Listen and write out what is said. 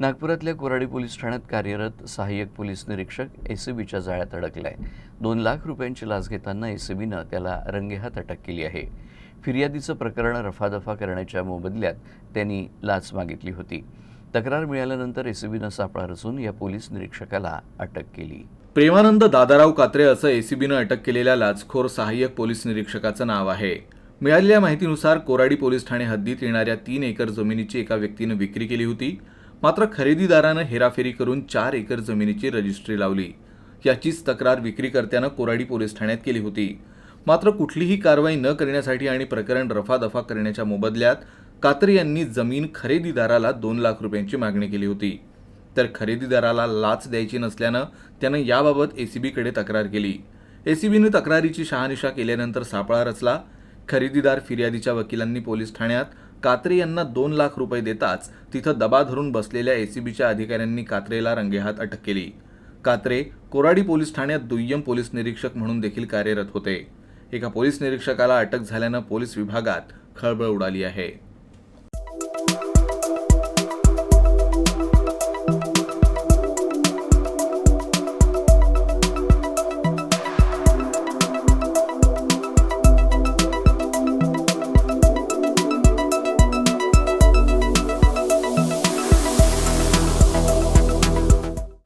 नागपुरातल्या कोराडी पोलीस ठाण्यात कार्यरत सहाय्यक पोलीस निरीक्षक एसीबीच्या जाळ्यात अडकलाय. दोन लाख रुपयांची लाच घेताना एसीबीनं त्याला रंगेहात अटक केली आहे. फिर्यादीचं प्रकरण रफादफा करण्याच्या मोबदल्यात त्यांनी लाच मागितली होती. तक्रार मिळाल्यानंतर एसीबीनं सापळा रचून या पोलीस निरीक्षकाला अटक केली. प्रेमानंद दादाराव कात्रे असं एसीबीनं अटक केलेल्या लाचखोर सहाय्यक पोलीस निरीक्षकाचं नाव आहे. मिळालेल्या माहितीनुसार कोराडी पोलीस ठाणे हद्दीत येणाऱ्या तीन एकर जमिनीची एका व्यक्तीनं विक्री केली होती. मात्र खरेदीदारानं हेराफेरी करून चार एकर जमिनीची रजिस्ट्री लावली. याचीच तक्रार विक्रीकर्त्यानं कोराडी पोलीस ठाण्यात केली होती. मात्र कुठलीही कारवाई न करण्यासाठी आणि प्रकरण रफादफा करण्याच्या मोबदल्यात कात्रे यांनी जमीन खरेदीदाराला दोन लाख रुपयांची मागणी केली होती. तर खरेदीदाराला लाच द्यायची नसल्यानं त्यानं याबाबत एसीबीकडे तक्रार केली. एसीबीने तक्रारीची शहानिशा केल्यानंतर सापळा रचला. खरेदीदार फिर्यादीच्या वकिलांनी पोलीस ठाण्यात कात्रे यांना दोन लाख रुपये देताच तिथं दबा धरून बसलेल्या एसीबीच्या अधिकाऱ्यांनी कात्रेला रंगेहात अटक केली. कात्रे कोराडी पोलीस ठाण्यात दुय्यम पोलीस निरीक्षक म्हणून देखील कार्यरत होते. एका पोलीस निरीक्षकाला अटक झाल्यानं पोलीस विभागात खळबळ उडाली आहे.